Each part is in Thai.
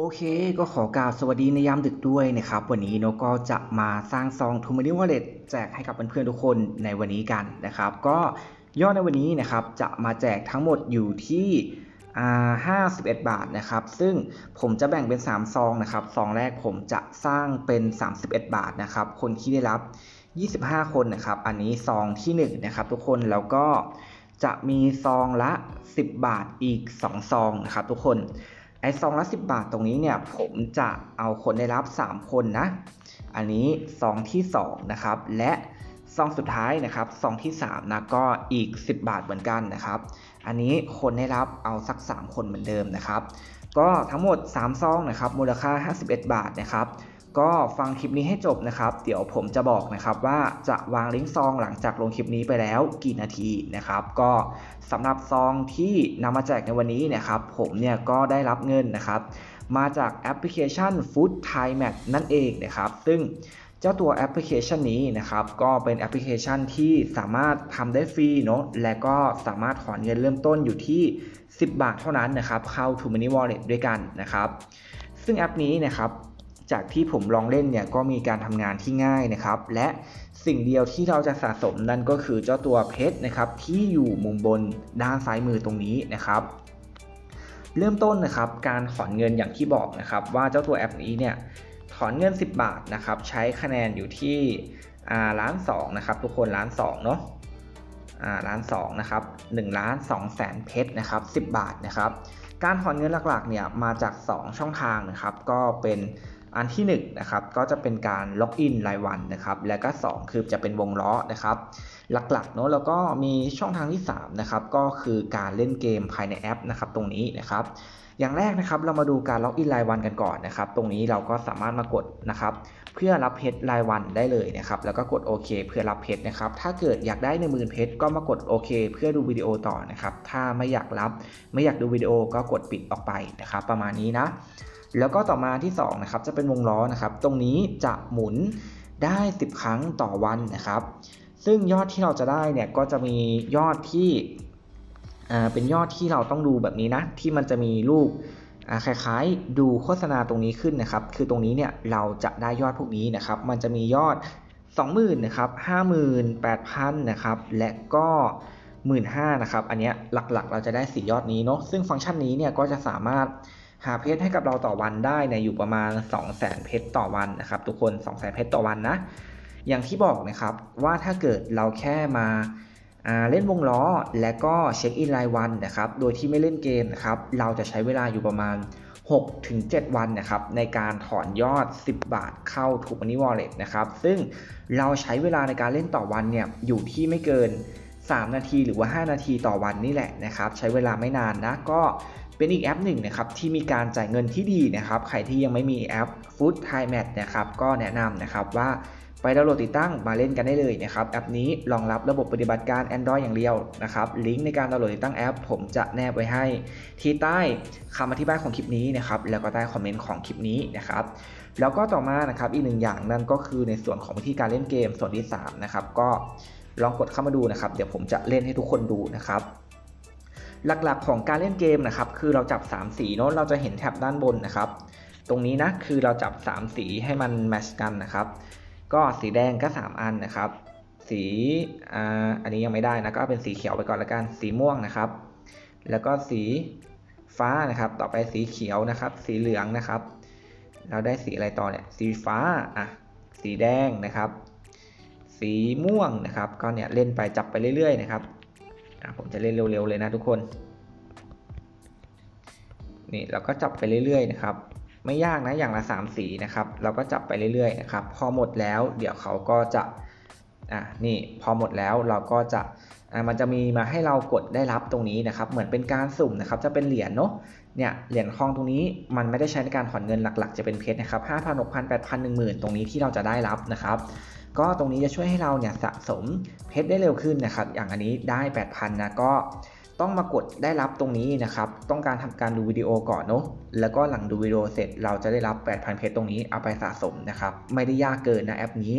โอเคก็ขอกราบสวัสดีในยามดึกด้วยนะครับ วันนี้เนกก็จะมาสร้างซองทูมานิวอลเล็ตแจกให้กับเพื่อนๆทุกคนในวันนี้กันนะครับ ก็ยอดในวันนี้นะครับจะมาแจกทั้งหมดอยู่ที่51 บาทนะครับ ซึ่งผมจะแบ่งเป็น 3 ซองนะครับ ซองแรกผมจะสร้างเป็น 31 บาทนะครับ คนที่ได้รับ 25 คนนะครับ อันนี้ซองที่1นะครับทุกคน แล้วก็จะมีซองละ 10 บาทอีก 2 ซองนะครับทุกคน ไอ้ซองละ10 บาทตรงนี้เนี่ยผมจะเอาคนได้รับ 3 คนนะ อันนี้ซองที่ 2 นะครับ และซองสุดท้ายนะครับซองที่3นะก็อีก 10 บาทเหมือนกันนะครับ อันนี้คนได้รับเอาสัก 3 คนเหมือนเดิมนะครับ ก็ทั้งหมด 3 ซองนะครับมูลค่า 51 บาทนะครับ ก็ฟังคลิปนี้ให้จบนะครับ เดี๋ยวผมจะบอกนะครับว่าจะวางลิงก์ซองหลังจากลงคลิปนี้ไปแล้วกี่นาทีนะครับ ก็สำหรับซองที่นำมาแจกในวันนี้นะครับผมเนี่ยก็ได้รับเงินนะครับ มาจากแอปพลิเคชัน Food Thai Max นั่นเองนะครับ ซึ่งเจ้าตัวแอปพลิเคชันนี้นะครับ ก็เป็นแอปพลิเคชันที่สามารถทำได้ฟรีเนาะและก็สามารถถอนเงินเริ่มต้นอยู่ที่ 10 บาทเท่านั้นนะครับ เข้า To Money Wallet ด้วยกันนะครับ ซึ่งแอปนี้นะครับ จากที่ผมลองเล่นเนี่ยก็มีการทำงานที่ง่ายนะครับ และสิ่งเดียวที่เราจะสะสมนั่นก็คือเจ้าตัวเพชรนะครับที่อยู่มุมบนด้านซ้ายมือตรงนี้นะครับ เริ่มต้นนะครับการถอนเงินอย่างที่บอกนะครับ ว่าเจ้าตัวแอปนี้เนี่ยถอนเงิน 10 บาทนะครับใช้คะแนนอยู่ที่ล้านสองนะครับทุกคนล้านสองเนาะล้านสองนะครับ1ล้าน2แสนเพชรนะครับ10บาทนะครับ การถอนเงินหลักๆเนี่ยมาจาก 2 ช่องทางนะครับ ก็เป็น อันที่1นนะครับก็จะเป็นการล็อกอินรายวันนะครับ และก็ 2 คือจะเป็นวงล้อนะครับ หลักๆเนาะแล้วก็มีช่องทางที่3นะครับก็คือการเล่นเกมภายในแอปนะครับตรงนี้นะครับ อย่างแรกนะครับเรามาดูการล็อกอินรายวันกันก่อนนะครับ ตรงนี้เราก็สามารถมากดนะครับ เพื่อรับเพชรรายวันได้เลยนะครับ แล้วก็กดโอเคเพื่อรับเพชรนะครับ ถ้าเกิดอยากได้ในหมื่นเพชรก็มากดโอเคเพื่อดูวิดีโอต่อนะครับ ถ้าไม่อยากรับ ไม่อยากดูวิดีโอก็กดปิดออกไปนะครับ ประมาณนี้นะ แล้วก็ต่อมาที่2นะครับจะเป็นวงล้อนะครับ ตรงนี้จะหมุนได้ 10 ครั้งต่อวันนะครับ ซึ่งยอดที่เราจะได้เนี่ยก็จะมียอดที่เป็นยอดที่เราต้องดูแบบนี้นะ ที่มันจะมีรูปคล้ายๆ ดูโฆษณาตรงนี้ขึ้นนะครับ คือตรงนี้เนี่ยเราจะได้ยอดพวกนี้นะครับ มันจะมียอด 20,000นะครับ58,000นะครับ และก็15,000นะครับ อันเนี้ยหลักๆ เราจะได้ 4 ยอดนี้เนาะ ซึ่งฟังก์ชันนี้เนี่ยก็จะสามารถ หาเพชรให้กับเราต่อวันได้เนี่ยอยู่ประมาณ 2 0 0 0 0เพชรต่อวันนะครับทุกคน200,000เพชรต่อวันนะ อย่างที่บอกนะครับว่าถ้าเกิดเราแค่มาเล่นวงล้อและก็เช็คอินรายวันนะครับโดยที่ไม่เล่นเกมนะครับเราจะใช้เวลาอยู่ประมาณ 6-7 วันนะครับในการถอนยอด 10 บาทเข้าถูกมันนี่วอลเล็ตนะครับซึ่งเราใช้เวลาในการเล่นต่อวันเนี่ยอยู่ที่ไม่เกิน 3 นาทีหรือว่า 5 นาทีต่อวันนี่แหละนะครับใช้เวลาไม่นานนะก็ เป็นอีกแอปหนึ่งนะครับที่มีการจ่ายเงินที่ดีนะครับใครที่ยังไม่มีแอป Food Thai m a t นะครับก็แนะนำนะครับว่าไปดาวน์โหลดติดตั้งมาเล่นกันได้เลยนะครับแอปนี้รองรับระบบปฏิบัติการ Android อย่างเดียวนะครับลิงก์ในการดาวน์โหลดติดตั้งแอป ผมจะแนบไว้ให้ ที่ใต้คำอธิบายของคลิปนี้นะครับแล้วก็ใต้คอมเมนต์ของคลิปนี้นะครับแล้วก็ต่อมานะครับอีกหนึ่งอย่างนั่นก็คือในส่วนของวิธีการเล่นเกมส่วนที่3นะครับก็ลองกดเข้ามาดูนะครับ เดี๋ยวผมจะเล่นให้ทุกคนดูนะครับ หลักๆ ของการเล่นเกมนะครับ คือเราจับ 3 สีเนาะเราจะเห็นแท็บด้านบนนะครับ ตรงนี้นะคือเราจับ 3 สีให้มันแมชกันนะครับ ก็สีแดงก็ 3 อันนะครับ สีอ่าอันนี้ยังไม่ได้นะก็เป็นสีเขียวไปก่อนละกันสีม่วงนะครับ แล้วก็สีฟ้านะครับ ต่อไปสีเขียวนะครับ สีเหลืองนะครับ เราได้สีอะไรต่อเนี่ยสีฟ้าอะสีแดงนะครับ สีม่วงนะครับ ก็เนี่ยเล่นไปจับไปเรื่อยๆนะครับ ผมจะเล่นเร็วๆเลยนะทุกคน นี่เราก็จับไปเรื่อยๆนะครับ ไม่ยากนะอย่างละ 3 สีนะครับ เราก็จับไปเรื่อยๆนะครับ พอหมดแล้วเดี๋ยวเขาก็จะ อะนี่พอหมดแล้วเราก็จะอะมันจะมีมาให้เรากดได้รับตรงนี้นะครับ เหมือนเป็นการสุ่มนะครับ จะเป็นเหรียญเนาะ เนี่ยเหรียญทองตรงนี้มันไม่ได้ใช้ในการถอนเงินหลักๆ จะเป็นเพชรนะครับ5 0 0 0 6 0 0 0 8 0 0 1 0,000ตรงนี้ที่เราจะได้รับนะครับ ก็ตรงนี้จะช่วยให้เราเนี่ยสะสมเพชรได้เร็วขึ้นนะครับ อย่างอันนี้ได้ 8,000 นะก็ต้องมากดได้รับตรงนี้นะครับ ต้องการทำการดูวิดีโอก่อนเนาะ แล้วก็หลังดูวิดีโอเสร็จเราจะได้รับ 8,000 เพชรตรงนี้เอาไปสะสมนะครับ ไม่ได้ยากเกินนะแอปนี้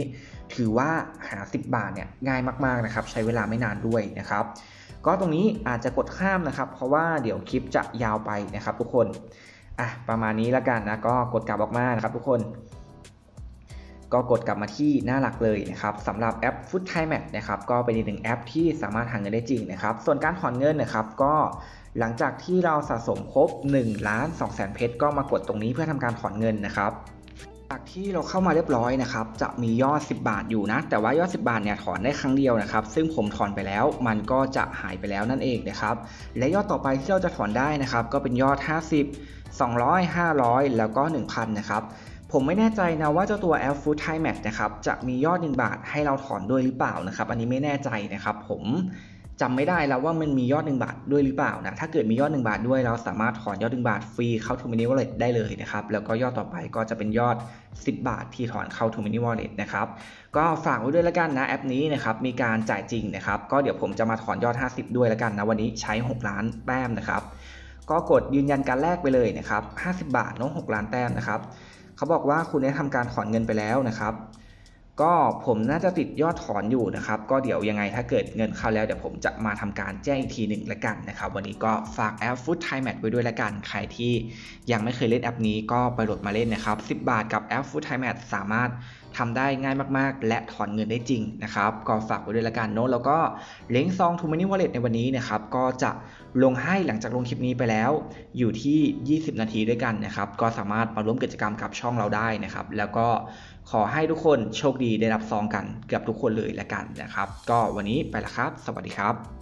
ถือว่าหา 10 บาทเนี่ยง่ายมากๆนะครับ ใช้เวลาไม่นานด้วยนะครับ ก็ตรงนี้อาจจะกดข้ามนะครับ เพราะว่าเดี๋ยวคลิปจะยาวไปนะครับ ทุกคน อะประมาณนี้แล้วกันนะ ก็กดกลับออกมานะครับ ทุกคน ก็กดกลับมาที่หน้าหลักเลยนะครับสำหรับแอป Food Time Match นะครับก็เป็นอีกหนึ่งแอปที่สามารถหาเงินได้จริงนะครับ ส่วนการถอนเงินนะครับก็หลังจากที่เราสะสมครบ1ล้าน2แสนเพชรก็มากดตรงนี้เพื่อทำการถอนเงินนะครับจากที่เราเข้ามาเรียบร้อยนะครับจะมียอด 10 บาทอยู่นะ แต่ว่ายอด 10 บาทเนี่ยถอนได้ครั้งเดียวนะครับ ซึ่งผมถอนไปแล้วมันก็จะหายไปแล้วนั่นเองนะครับ และยอดต่อไปที่เราจะถอนได้นะครับ ก็เป็นยอด 50 200 500 แล้วก็ 1,000 นะครับ ผมไม่แน่ใจนะว่าเจ้าตัวแอป Food Time Match นะครับจะมียอด 1 บาทให้เราถอนด้วยหรือเปล่านะครับ อันนี้ไม่แน่ใจนะครับ ผมจำไม่ได้แล้วว่ามันมียอด 1 บาทด้วยหรือเปล่านะถ้าเกิดมียอด 1 บาทด้วยเราสามารถถอนยอด 1 บาทฟรีเข้า t o Mini Wallet ได้เลยนะครับ แล้วก็ยอดต่อไปก็จะเป็นยอด 10 บาทที่ถอนเข้า t o Mini Wallet นะครับก็ฝากไว้ด้วยแล้วกันนะแอปนี้นะครับมีการจ่ายจริงนะครับก็เดี๋ยวผมจะมาถอนยอด 50 ด้วยแล้วกันนะวันนี้ใช้ 6 ล้านแต้มนะครับก็กดยืนยันการแลกไปเลยนะครับ 50 บาทน้อง 6 ล้านแต้มนะครับ เขาบอกว่าคุณได้ทำการถอนเงินไปแล้วนะครับ ก็ผมน่าจะติดยอดถอนอยู่นะครับ ก็เดี๋ยวยังไงถ้าเกิดเงินเข้าแล้วเดี๋ยวผมจะมาทำการแจ้งอีกทีหนึ่งละกันนะครับ วันนี้ก็ฝากแอป Food Time Match ไว้ด้วยละกัน ใครที่ยังไม่เคยเล่นแอปนี้ก็ไปโหลดมาเล่นนะครับ 10 บาทกับแอป Food Time Match สามารถ ทำได้ง่ายมากๆ และถอนเงินได้จริงนะครับก็ฝากไว้ด้วยละกันเนาะแล้วก็เล้งซอง t o Money Wallet ในวันนี้นะครับก็จะลงให้หลังจากลงคลิปนี้ไปแล้ว อยู่ที่ 20 นาทีด้วยกันนะครับก็สามารถมาร่วมกิจกรรมกับช่องเราได้นะครับ แล้วก็ขอให้ทุกคนโชคดีได้รับซองกันเกือบทุกคนเลยละกันนะครับ ก็วันนี้ไปละครับ สวัสดีครับ